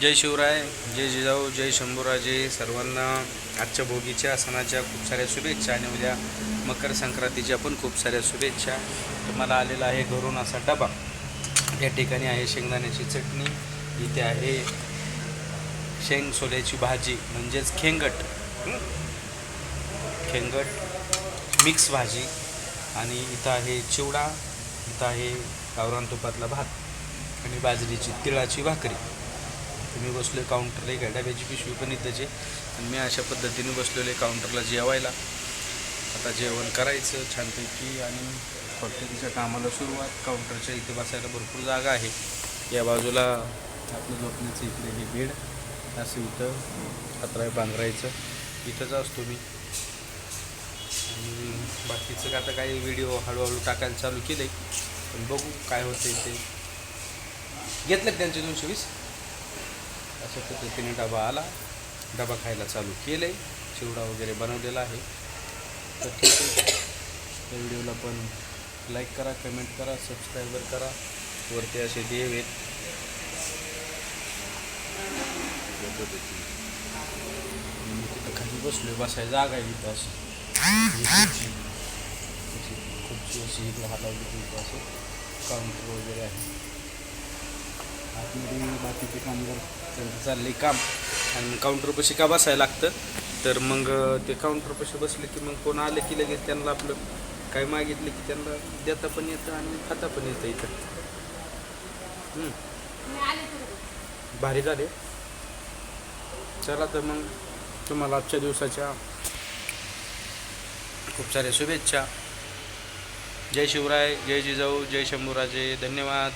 जय शिवराय जय जिजाऊ जय शंभूराजे सर्वांना आजच्या भोगीच्या सणाच्या खूप साऱ्या शुभेच्छा आणि उद्या मकर संक्रांतीच्या पण खूप साऱ्या शुभेच्छा. तुम्हाला आलेला आहे घरून असा डबा. या ठिकाणी आहे शेंगदाण्याची चटणी. इथे आहे शेंग सोल्याची भाजी म्हणजेच खेंगट. खेंगट मिक्स भाजी. आणि इथं आहे चिवडा इथं आहे गावरान तुपातला भात आणि बाजरीची तिळाची भाकरी. तुम्ही बसलो काउंटरला एक डब्याची पिशवी पण इथंच आणि मी अशा पद्धतीने बसलेले काउंटरला जेवायला. आता जेवण करायचं छानपैकी आणि हॉटेलच्या कामाला सुरुवात. काउंटरच्या इथे बसायला भरपूर जागा आहे. या बाजूला आपलं झोपण्याचं इकडे हे बेड. असं इथं पत्राय बांधरायचं इथंच असतो मी. आणि बाकीचं आता काही व्हिडिओ हळूहळू टाकायला चालू केलं आहे पण बघू काय होतं ते. घेतलं त्यांचे दोनशे वीस? अशा पद्धतीने डबा आला. डबा खायला चालू केलं. आहे चिवडा वगैरे बनवलेला आहे. तर ठीक आहे. त्या व्हिडिओला पण लाईक करा कमेंट करा सबस्क्राईबर करा. वरती असे देव आहेत. तिथं खाली बसलोय बसायला जागा आहे इथं अशी. खुर्ची. अशी खुर्ची अशी इकडं हातावली असं काउंटर वगैरे आहे. आतमध्ये बाकीचे कामगार त्यांचं चाललंय काम. आणि काउंटरपाशी का बसायला लागतं? तर मग ते काउंटरपाशी बसले की मग कोण आलं की लगेच त्यांना आपलं काय मागितलं की त्यांना देता पण येतं आणि खाता पण येतं इथं. भारी झाले. चला तर मग तुम्हाला आजच्या दिवसाच्या खूप साऱ्या शुभेच्छा. जय शिवराय जय जिजाऊ जय शंभूराजे. धन्यवाद.